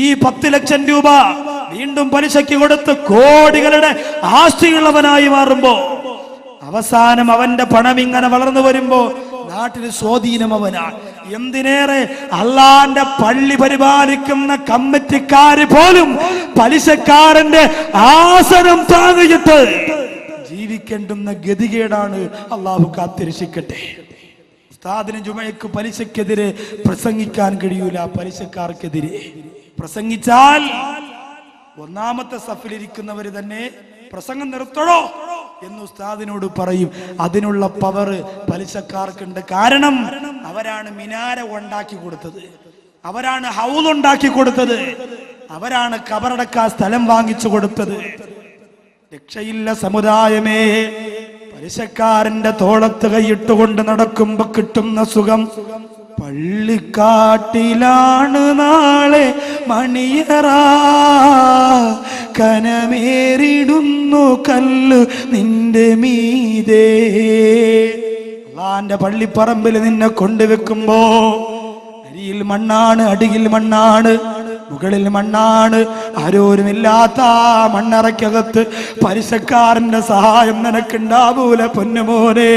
ഈ പത്ത് ലക്ഷം രൂപ വീണ്ടും പലിശയ്ക്ക് കൊടുത്ത് കോടികളുടെ ആസ്തിയുള്ളവനായി മാറുമ്പോ അവസാനം അവന്റെ പണം ഇങ്ങനെ വളർന്നു വരുമ്പോ നാട്ടിൽ സ്വാധീനം അവനാണ് എന്തിനേറെ അള്ളാന്റെ പള്ളി പരിപാലിക്കുന്ന കമ്മിറ്റിക്കാര് പോലും പലിശക്കാരന്റെ ആസനം താങ്ങിയിട്ട് ജീവിക്കേണ്ടുന്ന ഗതികേടാണ് അള്ളാഹു കാത്തിരക്ഷിക്കട്ടെ. ഉസ്താദിന് ജുമയ്ക്ക് പലിശക്കെതിരെ പ്രസംഗിക്കാൻ കഴിയൂല പലിശക്കാർക്കെതിരെ. പ്രസംഗിച്ചാൽ ഒന്നാമത്തെ സഫിലിരിക്കുന്നവര് തന്നെ പ്രസംഗം നിർത്തണോ എന്ന് ഉസ്താദിനോട് പറയും. അതിനുള്ള പവർ പലിശക്കാർക്കുണ്ട്. കാരണം അവരാണ് മിനാര ഉണ്ടാക്കി കൊടുത്തത്. അവരാണ് ഹൗസ് ഉണ്ടാക്കി കൊടുത്തത്. അവരാണ് കബറടക്കാൻ സ്ഥലം വാങ്ങിച്ചു കൊടുത്തത്. രക്ഷയില്ല സമുദായമേ. പലിശക്കാരന്റെ തോളത്ത് കൈയിട്ടുകൊണ്ട് നടക്കുമ്പോ കിട്ടുന്ന സുഖം പള്ളിക്കാട്ടിലാണ് നാളെ. മണിയറ കനമേറിടുന്നു കല്ല് നിന്റെ മീതേ. അള്ളാന്റെ പള്ളിപ്പറമ്പിൽ നിന്നെ കൊണ്ടുവെക്കുമ്പോ അരിയിൽ മണ്ണാണ് അടിയിൽ മണ്ണാണ് മുകളിൽ മണ്ണാണ്. ആരോരുമില്ലാത്ത മണ്ണറയ്ക്കകത്ത് പലിശക്കാരന്റെ സഹായം നിനക്കുണ്ടാവൂല പൊന്നുമോനെ.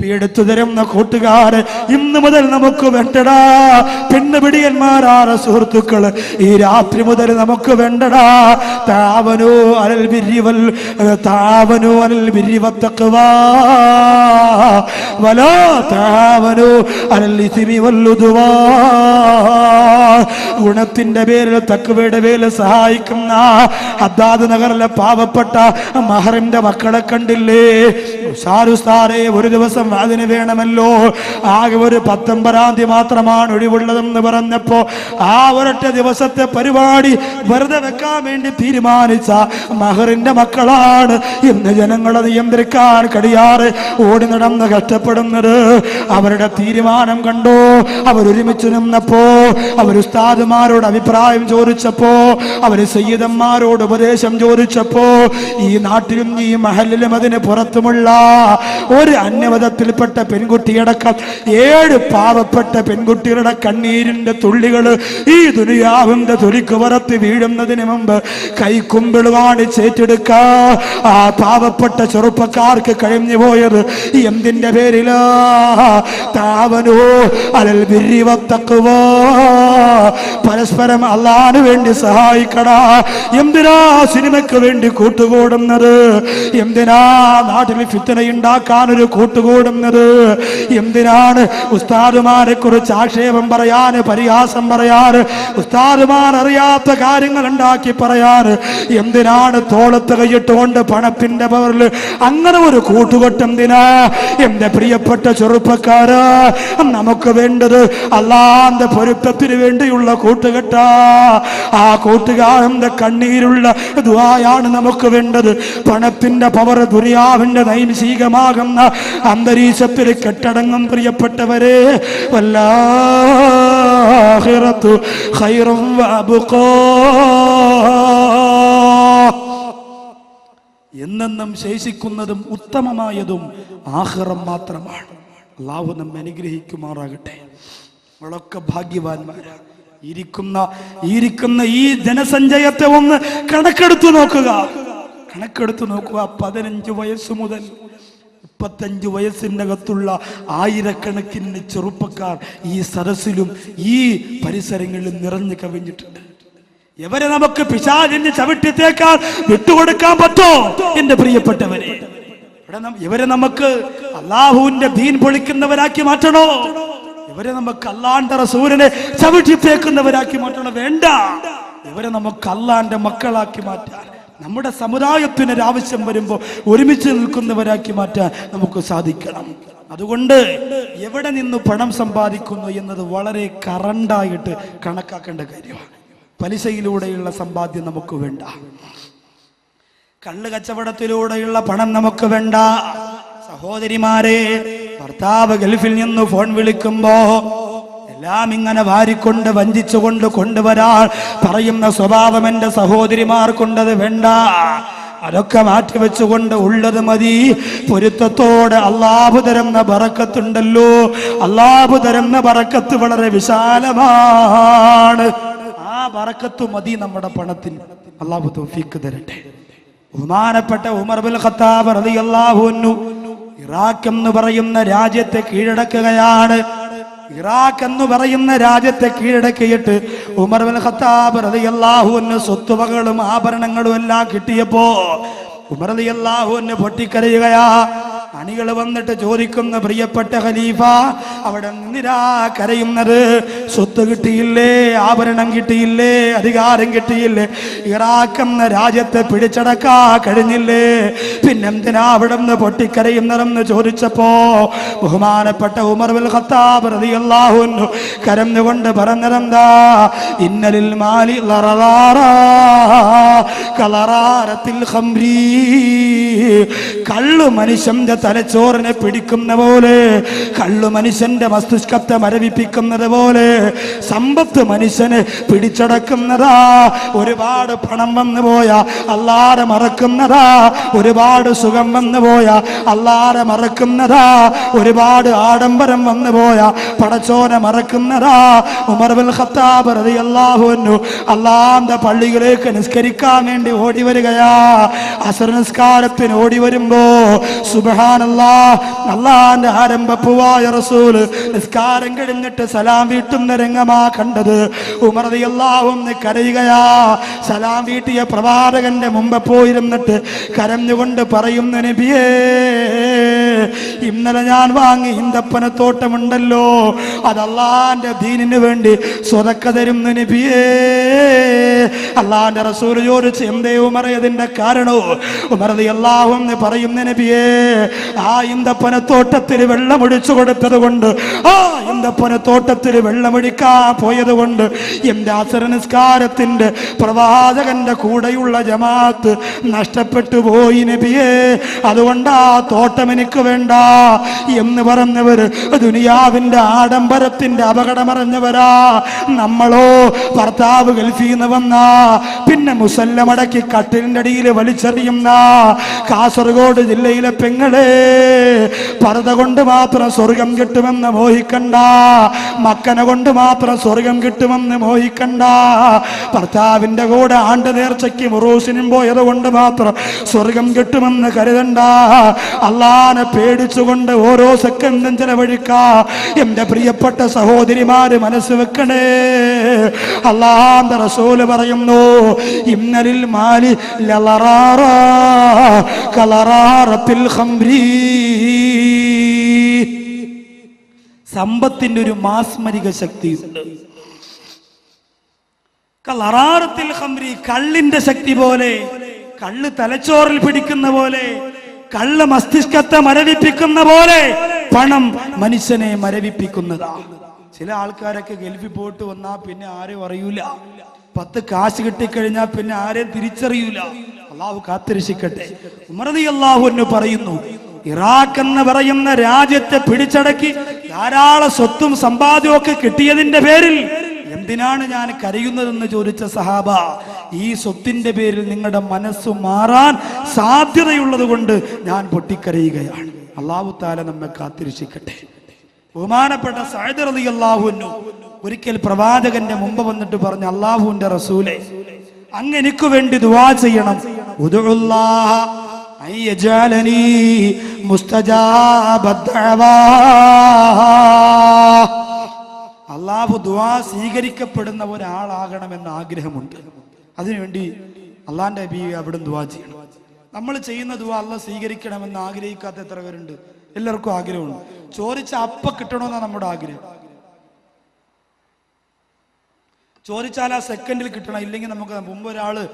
കുപ്പിയെടുത്തു തരുന്ന കൂട്ടുകാര് ഇന്ന് മുതൽ നമുക്ക് വേണ്ടടാ. പെണ്ണുപിടിയന്മാരാണ് സുഹൃത്തുക്കൾ. ഈ രാത്രി മുതൽ നമുക്ക് വേണ്ടടാ. താവനോ അനൽ ബിരിവൽ താവനോ അനൽ ബിരിവത്തക്കുവാ വലോ താവനു അനൽ ഇസിമി വല്ലുതുവാ ഗുണത്തിന്റെ പേരിൽ തക്കുവയുടെ പേരിൽ സഹായിക്കുന്ന അദ്ദാദ് നഗറിലെ പാവപ്പെട്ട മഹറിന്റെ മക്കളെ കണ്ടില്ലേ? ഷാരുസ്താറെ ഒരു ദിവസം അതിന് വേണമല്ലോ. ആകെ ഒരു പത്തൊമ്പതാം തീയതി മാത്രമാണ് ഒഴിവുള്ളതെന്ന് പറഞ്ഞപ്പോ ആ ഒരൊറ്റ ദിവസത്തെ പരിപാടി വെറുതെ വെക്കാൻ വേണ്ടി തീരുമാനിച്ച മഹറിന്റെ മക്കളാണ് ഇന്ന് ജനങ്ങളെ നിയന്ത്രിക്കാൻ കഴിയാറ് ഓടി നടന്ന് കഷ്ടപ്പെടുന്നത്. അവരുടെ തീരുമാനം കണ്ടോ? അവരൊരുമിച്ച് നിന്നപ്പോ അവർ ഉസ്താദുമാരോട് അഭിപ്രായം ചോദിച്ചപ്പോ അവർ സയ്യിദന്മാരോട് ഉപദേശം ചോദിച്ചപ്പോ ഈ നാട്ടിലും ഈ മഹലിലും അതിന് പുറത്തുമുള്ള ഒരു അന്യവധത്തിൽപ്പെട്ട പെൺകുട്ടിയടക്കം ഏഴ് പാവപ്പെട്ട പെൺകുട്ടികളുടെ കണ്ണീരിന്റെ തുള്ളികൾ ഈ ദുനിയാവിന്റെ തൊലിക്ക് പുറത്ത് വീഴുന്നതിന് മുമ്പ് കൈക്കുമ്പിൾ ചേറ്റെടുക്ക ആ പാവപ്പെട്ട ചെറുപ്പക്കാർക്ക് കഴിഞ്ഞു പോയത് എന്തിന്റെ പേരിലാ? താവനോ അലൽ പരസ്പരം അള്ളാന് വേണ്ടി സഹായിക്കടാ. എന്തിനാ സിനിമയ്ക്ക് വേണ്ടി കൂട്ടുകൂടുന്നത്? എന്തിനാ നാട്ടിൽ ഫിത്തനയുണ്ടാക്കാൻ ഒരു കൂട്ടുകൂടുന്നത്? എന്തിനാണ് ഉസ്താദുമാരെ കുറിച്ച് ആക്ഷേപം പറയാന് പരിഹാസം പറയാറ് ഉസ്താദുമാർ അറിയാത്ത കാര്യങ്ങൾ ഉണ്ടാക്കി പറയാറ് എന്തിനാണ് തോളത്ത് കൈയിട്ടുകൊണ്ട് പണത്തിന്റെ പവറിൽ അങ്ങനെ ഒരു കൂട്ടുകെട്ട് എന്തിനാ? എന്റെ പ്രിയപ്പെട്ട ചെറുപ്പക്കാര് നമുക്ക് വേണ്ടത് അള്ളാന്റെ പൊരുത്തത്തിന് വേണ്ടിയുള്ള കൂട്ടുകെട്ടാ. ആ കൂട്ടുകാരന്റെ കണ്ണീരുള്ള ദ്വായാണ് നമുക്ക് വേണ്ടത്. പണത്തിന്റെ പവർ ദുരിയാവിന്റെ നൈമിഷികമാകുന്ന അന്തരീക്ഷത്തിൽ കെട്ടടങ്ങും പ്രിയപ്പെട്ടവരെ വല്ലാഹിറത്തു ഖൈറും വാബുക്കോ എന്നെന്നും ശേഷിക്കുന്നതും ഉത്തമമായതും ആഹ്റം മാത്രമാണ്. അള്ളാഹു നമ്മെ അനുഗ്രഹിക്കുമാറാകട്ടെ. നമ്മളൊക്കെ ഭാഗ്യവാന്മാരാണ് ഇരിക്കുന്ന ഇരിക്കുന്ന ഈ ജനസഞ്ചയത്തെ ഒന്ന് കണക്കെടുത്തു നോക്കുക. കണക്കെടുത്തു നോക്കുക പതിനഞ്ച് വയസ്സ് മുതൽ മുപ്പത്തഞ്ച് വയസ്സിനകത്തുള്ള ആയിരക്കണക്കിന് ചെറുപ്പക്കാർ ഈ സരസിലും ഈ പരിസരങ്ങളിലും നിറഞ്ഞു കവിഞ്ഞിട്ടുണ്ട്. എവരെ നമുക്ക് പിശാചിന് ചവിട്ടിത്തേക്കാൾ വിട്ടുകൊടുക്കാൻ പറ്റോ? എന്റെ പ്രിയപ്പെട്ടവരെ. ഇവരെ നമുക്ക് അള്ളാഹുവിന്റെ ദീൻ പൊളിക്കുന്നവരാക്കി മാറ്റണോ? ഇവരെ നമുക്ക് അല്ലാണ്ട റസൂലിനെ ചവിട്ടിത്തേക്കുന്നവരാക്കി മാറ്റണോ? വേണ്ട. ഇവരെ നമുക്ക് അല്ലാന്റെ മക്കളാക്കി മാറ്റാൻ നമ്മുടെ സമുദായത്തിന് ഒരു ആവശ്യം വരുമ്പോൾ ഒരുമിച്ച് നിൽക്കുന്നവരാക്കി മാറ്റാൻ നമുക്ക് സാധിക്കണം. അതുകൊണ്ട് എവിടെ നിന്ന് പണം സമ്പാദിക്കുന്നു എന്നത് വളരെ കറണ്ടായിട്ട് കണക്കാക്കേണ്ട കാര്യമാണ്. പലിശയിലൂടെയുള്ള സമ്പാദ്യം നമുക്ക് വേണ്ട. കള്ള് കച്ചവടത്തിലൂടെയുള്ള പണം നമുക്ക് വേണ്ട. സഹോദരിമാരെ ഭർത്താവ് ഗൾഫിൽ നിന്ന് ഫോൺ വിളിക്കുമ്പോ എല്ലാം ഇങ്ങനെ വാരിക്കൊണ്ട് വഞ്ചിച്ചുകൊണ്ട് കൊണ്ടുവരാൾ. പറയുന്ന സ്വഭാവം എന്റെ സഹോദരിമാർക്കുണ്ടത് വേണ്ട. അതൊക്കെ മാറ്റിവെച്ചുകൊണ്ട് ഉള്ളത് മതി. പൊരുത്തത്തോടെ അള്ളാഹു തരുന്ന ബറക്കത്തുണ്ടല്ലോ. അള്ളാഹു തരുന്ന ബറക്കത്ത് വളരെ വിശാലമാണ്. ആ ബറക്കത്ത് മതി നമ്മുടെ പണത്തിന്. അള്ളാഹു തോഫിക്ക് തരട്ടെ. ബഹുമാനപ്പെട്ട ഉമർ ബിൻ ഖത്താബ് റളിയല്ലാഹു അൻഹു ഇറാഖ് എന്ന് പറയുന്ന രാജ്യത്തെ കീഴടക്കുകയാണ്. ഇറാഖ് എന്ന് പറയുന്ന രാജ്യത്തെ കീഴടക്കിയിട്ട് ഉമർ ബിൻ ഖത്താബ് റളിയല്ലാഹു അൻഹു സ്വത്തുവകകളും ആഭരണങ്ങളും എല്ലാം കിട്ടിയപ്പോ ഉമർ റളിയല്ലാഹു അൻഹു പൊട്ടിക്കരയുകയാ. അണികൾ വന്നിട്ട് ചോദിക്കുന്ന പ്രിയപ്പെട്ട ഖലീഫ അവിടെ നിന്നിരാ കരയുന്നത്. സ്വത്ത് കിട്ടിയില്ലേ ആഭരണം കിട്ടിയില്ലേ അധികാരം കിട്ടിയില്ലേ ഇറാഖ് എന്ന രാജ്യത്തെ പിടിച്ചടക്കാ കഴിഞ്ഞില്ലേ? പിന്നെന്തിനാ അവിടെ നിന്ന് പൊട്ടിക്കരയുന്നതെന്ന് ചോദിച്ചപ്പോ ബഹുമാനപ്പെട്ട ഉമർ ബിൻ ഖത്താബ് റളിയല്ലാഹു അൻഹു കരഞ്ഞുകൊണ്ട് പറഞ്ഞതെന്താ? ഇന്നലിൽ മാലി കളറാരത്തിൽ കള്ളു മനുഷ്യന്റെ തലച്ചോറിനെ പിടിക്കുന്ന പോലെ കള്ളു മനുഷ്യന്റെ മസ്തിഷ്കത്തെ മരവിപ്പിക്കുന്നത് പോലെ സമ്പത്ത് മനുഷ്യനെ പിടിച്ചടക്കുന്നതാ. ഒരുപാട് പണം വന്നു പോയ അല്ലാതെ മറക്കുന്നതാ. ഒരുപാട് സുഖം വന്നു പോയ അല്ലാതെ മറക്കുന്നതാ. ഒരുപാട് ആഡംബരം വന്നു പോയ പടച്ചോനെ മറക്കുന്നതാ. ഉമർ ബിൻ ഖത്താബ് റളിയല്ലാഹു അൻഹു പള്ളികളിലേക്ക് നിസ്കരിക്കാൻ വേണ്ടി ഓടി വരികയാ. അസർ നിസ്കാരത്തിന് ഓടി വരുമ്പോ സുബ്ഹാനല്ലാ. അള്ളാന്റെ ആരംഭപ്പുവായ റസൂൽ നിസ്കാരം കഴിഞ്ഞിട്ട് സലാം വീട്ടുന്ന രംഗമാ കണ്ടത്. ഉമർ എല്ലാവും കരയുകയാ. സലാം വീട്ടിയ പ്രവാചകന്റെ മുമ്പ് പോയിരുന്നിട്ട് കരഞ്ഞുകൊണ്ട് പറയുന്ന നബിയേ ഇന്നലെ ഞാൻ വാങ്ങി ഈന്തപ്പനത്തോട്ടമുണ്ടല്ലോ അത് അള്ളാന്റെ ദീനിന് വേണ്ടി സ്വതക്ക തരും നബിയേ. അള്ളാന്റെ റസൂൽ ചോദിച്ച് എന്തേ ഉമറയതിന്റെ കാരണവും ഉമറതി എല്ലാവും പറയുന്ന നബിയേ ആ ഈന്തപ്പനത്തോട്ടത്തിൽ വെള്ളമൊഴിച്ചു കൊടുത്തത് കൊണ്ട് ആ ഈന്തപ്പനത്തോട്ടത്തിൽ വെള്ളമൊഴിക്കാൻ പോയത് കൊണ്ട് എന്റെ അസര നിസ്കാരത്തിന്റെ പ്രവാചകന്റെ കൂടെയുള്ള ജമാഅത്ത് നഷ്ടപ്പെട്ടു പോയി നബിയേ. അതുകൊണ്ട് ആ തോട്ടം എനിക്ക് വേണ്ട. എന്ന് പറഞ്ഞവർ ദുനിയാവിന്റെ ആഡംബരത്തിന്റെ അപകടമറിഞ്ഞവരാ. നമ്മളോ ഭർത്താവ് ഗൾഫിൽ നിന്ന് വന്ന പിന്നെ മുസല്ലമടക്കി കട്ടിലിന്റെ അടിയിൽ വലിച്ചെറിയുന്ന. കാസർഗോഡ് ജില്ലയിലെ പെങ്ങളെ പർദ്ദ കൊണ്ട് മാത്രം സ്വർഗം കിട്ടുമെന്ന് മോഹിക്കണ്ട. മക്കനെ കൊണ്ട് മാത്രം സ്വർഗം കിട്ടുമെന്ന് മോഹിക്കണ്ട. ഭർത്താവിന്റെ കൂടെ ആണ്ട് നേർച്ചയ്ക്ക് മുറൂസിനും പോയത് കൊണ്ട് മാത്രം സ്വർഗം കിട്ടുമെന്ന് കരുതണ്ട. അള്ളാനെ പേടിച്ചുകൊണ്ട് ഓരോ സെക്കൻഡും ചെലവഴിക്ക. എന്റെ പ്രിയപ്പെട്ട സഹോദരിമാര് മനസ്സ് വെക്കണേ. അള്ളാന്റെ റസൂൽ പറയുന്നു ഇന്നലിൽ മാലി ലളറാറ കളറാറത്തിൽ ഖംരീ. സമ്പത്തിന്റെ ഒരു മാസ്മരിക ശക്തിയുണ്ട് കലറാറത്തിൽ കള്ളിന്റെ ശക്തി പോലെ കള്ള് തലച്ചോറിൽ പിടിക്കുന്ന പോലെ കള്ള് മസ്തിഷ്കത്തെ മരവിപ്പിക്കുന്ന പോലെ പണം മനുഷ്യനെ മരവിപ്പിക്കുന്നതാ. ചില ആൾക്കാരൊക്കെ ഗൾഫിൽ പോയിട്ട് വന്നാ പിന്നെ ആരും അറിയൂല പത്ത് കാശ് കിട്ടിക്കഴിഞ്ഞാൽ പിന്നെ ആരെയും തിരിച്ചറിയൂല. അള്ളാഹു കാത്തിരക്ഷിക്കട്ടെ. ഉമറതി അള്ളാഹു എന്ന് പറയുന്നു ഇറാഖ് എന്ന് പറയുന്ന രാജ്യത്തെ പിടിച്ചടക്കി ധാരാളം സ്വത്തും സമ്പാദ്യവും ഒക്കെ കിട്ടിയതിന്റെ പേരിൽ എന്തിനാണ് ഞാൻ കരയുന്നതെന്ന് ചോദിച്ച സഹാബ ഈ സ്വത്തിന്റെ പേരിൽ നിങ്ങളുടെ മനസ്സ് മാറാൻ സാധ്യതയുള്ളത് കൊണ്ട് ഞാൻ പൊട്ടിക്കരയുകയാണ്. അള്ളാഹു താല നമ്മെ കാത്തിരക്ഷിക്കട്ടെ. ബഹുമാനപ്പെട്ട സായദർ അലി അള്ളാഹുനു ഒരിക്കൽ പ്രവാചകന്റെ മുമ്പ് വന്നിട്ട് പറഞ്ഞ അള്ളാഹുവിന്റെ റസൂലെ അങ്ങ് എനിക്ക് വേണ്ടി ദുവാ ചെയ്യണം. മുസ്തജാബ അള്ളാഹു ദുവാ സ്വീകരിക്കപ്പെടുന്ന ഒരാളാകണമെന്ന് ആഗ്രഹമുണ്ട്. അതിനുവേണ്ടി അള്ളാന്റെ ബി അവിടെ ദുവാ ചെയ്യണം. നമ്മൾ ചെയ്യുന്ന ദുവാ അള്ളാഹ് സ്വീകരിക്കണമെന്ന് ആഗ്രഹിക്കാത്ത എത്ര പേരുണ്ട്? എല്ലാവർക്കും ആഗ്രഹമുണ്ട്. ചോദിച്ച അപ്പ കിട്ടണമെന്നാണ് നമ്മുടെ ആഗ്രഹം. ചോദിച്ചാൽ ആ സെക്കൻഡിൽ കിട്ടണം. ഇല്ലെങ്കിൽ നമുക്ക് മുമ്പ് ഒരാൾ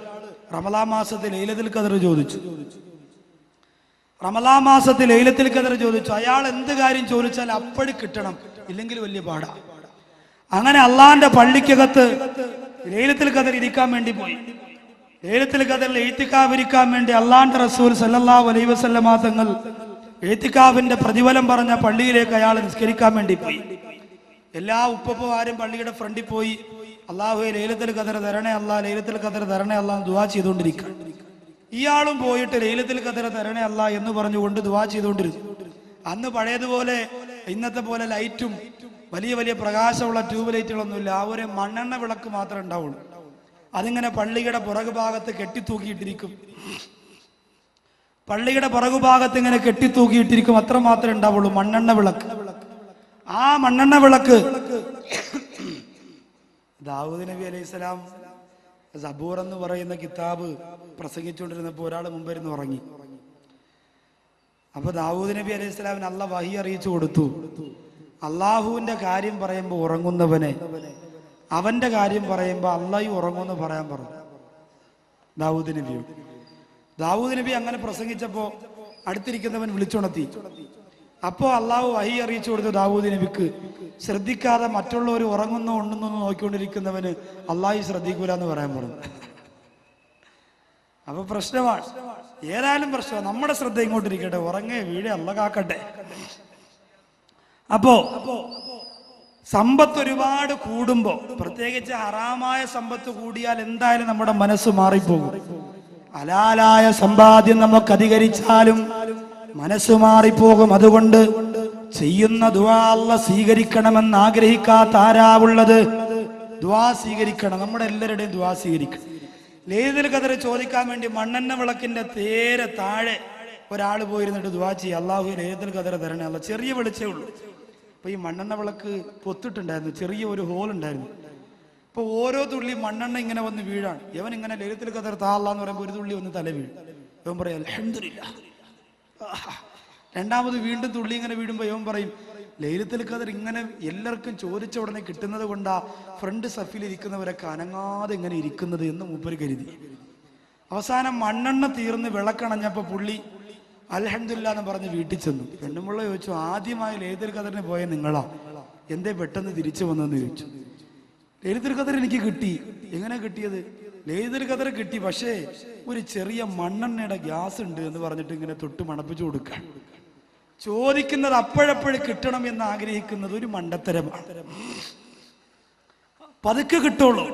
റമലാ മാസത്തിൽ ലൈലത്തിൽ കദർ ചോദിച്ചു. റമലാ മാസത്തിൽ ലൈലത്തിൽ കദർ ചോദിച്ചു. അയാൾ എന്ത് കാര്യം ചോദിച്ചാൽ അപ്പഴ് കിട്ടണം. ഇല്ലെങ്കിൽ വലിയ പാടാ. അങ്ങനെ അള്ളാന്റെ പള്ളിക്കകത്ത് ലേലത്തിൽ കദർ ഇരിക്കാൻ വേണ്ടി പോയി. ലേലത്തിൽ കദറിൽ എഴുത്തിക്കാവിരിക്കാൻ വേണ്ടി അള്ളാന്റെ റസൂൽ സല്ലാ അലൈഹി വസല്ലമ തങ്ങൾ എഴുത്തിക്കാവിന്റെ പ്രതിഫലം പറഞ്ഞ പള്ളിയിലേക്ക് അയാൾ നിസ്കരിക്കാൻ വേണ്ടി പോയി. എല്ലാ ഉപ്പപ്പമാരും പള്ളിയുടെ ഫ്രണ്ടിൽ പോയി. അള്ളാഹു ലേലത്തിൽ കദർ തരണേ അല്ല ലേലത്തിൽ കദർ തരണേ അല്ല എന്ന് ദുവാ ചെയ്തുകൊണ്ടിരിക്കുക ഇയാളും പോയിട്ട് ലേലത്തിൽ കദർ തരണേ അല്ല എന്ന് പറഞ്ഞുകൊണ്ട് ദുവാ ചെയ്തുകൊണ്ടിരുന്നു. അന്ന് പഴയതുപോലെ ഇന്നത്തെ പോലെ ലൈറ്റും വലിയ വലിയ പ്രകാശമുള്ള ട്യൂബ് ലൈറ്റുകളൊന്നുമില്ല ആ ഒരു മണ്ണെണ്ണ വിളക്ക് മാത്രമേ ഉണ്ടാവുള്ളൂ. അതിങ്ങനെ പള്ളിയുടെ പുറകു ഭാഗത്ത് കെട്ടിത്തൂക്കിയിട്ടിരിക്കും. പള്ളിയുടെ പുറകു ഭാഗത്ത് ഇങ്ങനെ കെട്ടിത്തൂക്കിയിട്ടിരിക്കും. അത്ര മാത്രമേ ഉണ്ടാവുള്ളൂ മണ്ണെണ്ണ വിളക്ക്. ആ മണ്ണെണ്ണ വിളക്ക് ദാവൂദ് നബി അലൈഹി സ്വലാം സബൂർ എന്ന് പറയുന്ന കിതാബ് പ്രസംഗിച്ചുകൊണ്ടിരുന്നപ്പോൾ ഒരാൾ മുമ്പിരുന്ന് ഉറങ്ങി. അപ്പൊ ദാവൂദ് നബി അലൈഹി സ്വലാമിന് അല്ല വഹി അറിയിച്ചു കൊടുത്തു. അള്ളാഹുവിന്റെ കാര്യം പറയുമ്പോൾ ഉറങ്ങുന്നവനെ അവന്റെ കാര്യം പറയുമ്പോൾ അള്ളാഹു ഉറങ്ങുമെന്ന് പറയാൻ പറഞ്ഞു. ദാവൂദ് നബിയോട് ദാവൂദ് നബി അങ്ങനെ പ്രസംഗിച്ചപ്പോ അടുത്തിരിക്കുന്നവൻ വിളിച്ചുണർത്തി. അപ്പോ അള്ളാഹു വഹി അറിയിച്ചു കൊടുത്തു ദാവൂദ് നബിക്ക്. ശ്രദ്ധിക്കാതെ മറ്റുള്ളവർ ഉറങ്ങുന്നോ ഉണ്ടെന്നോ നോക്കിക്കൊണ്ടിരിക്കുന്നവന് അള്ളാഹു ശ്രദ്ധിക്കൂല എന്ന് പറയാൻ പറഞ്ഞു. അപ്പൊ പ്രശ്നമാണ്. ഏതായാലും പ്രശ്നമാണ്. നമ്മുടെ ശ്രദ്ധ ഇങ്ങോട്ടിരിക്കട്ടെ. ഉറങ്ങേ വീഴേ അല്ല കാക്കട്ടെ അപ്പോ സമ്പത്ത് ഒരുപാട് കൂടുമ്പോ പ്രത്യേകിച്ച് ഹറാമായ സമ്പത്ത് കൂടിയാൽ എന്തായാലും നമ്മുടെ മനസ്സ് മാറിപ്പോകും. ഹലാലായ സമ്പാദ്യം നമുക്ക് അധികരിച്ചാലും മനസ്സ് മാറിപ്പോകും. അതുകൊണ്ട് ചെയ്യുന്ന അല്ല സ്വീകരിക്കണമെന്ന് ആഗ്രഹിക്കാത്ത ആരാവുള്ളത് ദ്വാ സ്വീകരിക്കണം. നമ്മുടെ എല്ലാവരുടെയും ദ്വാ സ്വീകരിക്കണം. ലേതിൽ കതറ് ചോദിക്കാൻ വേണ്ടി മണ്ണെണ്ണ വിളക്കിന്റെ തേരെ താഴെ ഒരാൾ പോയിരുന്നിട്ട് ദുവാ ചെയ്യുക അള്ളാഹു ലേതിൽ കതറ തരണേ. അല്ല ചെറിയ വെളിച്ചേ ഉള്ളൂ. അപ്പൊ ഈ മണ്ണെണ്ണ വിളക്ക് പൊത്തിട്ടുണ്ടായിരുന്നു. ചെറിയ ഒരു ഹോൾ ഉണ്ടായിരുന്നു. അപ്പൊ ഓരോ തുള്ളി മണ്ണെണ്ണ ഇങ്ങനെ വന്ന് വീഴാണ്. ഇവൻ ഇങ്ങനെ ലേലത്തിൽ കതർ താള്ളാന്ന് പറയുമ്പോൾ ഒരു തുള്ളി വന്ന് തല വീഴും. ഇവൻ പറയും ആഹാ. രണ്ടാമത് വീണ്ടും തുള്ളി ഇങ്ങനെ വീഴുമ്പോ ഇവൻ പറയും ലൈലത്തിൽ കതർ ഇങ്ങനെ എല്ലാവർക്കും ചോദിച്ച ഉടനെ കിട്ടുന്നത് കൊണ്ടാ ഫ്രണ്ട് സഫിൽ ഇരിക്കുന്നവരൊക്കെ അനങ്ങാതെ ഇങ്ങനെ ഇരിക്കുന്നത് എന്ന് മൂപ്പര് കരുതി. അവസാനം മണ്ണെണ്ണ തീർന്ന് വിളക്കണഞ്ഞപ്പോ പുള്ളി അൽഹംദുലില്ലാ എന്ന് പറഞ്ഞ് വീട്ടിൽ ചെന്നു. പെണ്ണുമുള്ള ചോദിച്ചു ആദ്യമായി ലേതിൽ കതറിന് പോയ നിങ്ങളാ? എന്തേ പെട്ടെന്ന് തിരിച്ചു വന്നെന്ന് ചോദിച്ചു. ലേതിൽ കതർ എനിക്ക് കിട്ടി. എങ്ങനെ കിട്ടിയത്? ലേതിൽ കതർ കിട്ടി പക്ഷേ ഒരു ചെറിയ മണ്ണെണ്ണയുടെ ഗ്യാസ് ഉണ്ട് എന്ന് പറഞ്ഞിട്ട് ഇങ്ങനെ തൊട്ട് മണപ്പിച്ചു കൊടുക്കാൻ ചോദിക്കുന്നത് അപ്പോഴപ്പോഴും കിട്ടണം എന്ന് ആഗ്രഹിക്കുന്നത് ഒരു മണ്ടത്തരമാണ്. പതുക്കെ കിട്ടുള്ളൂ.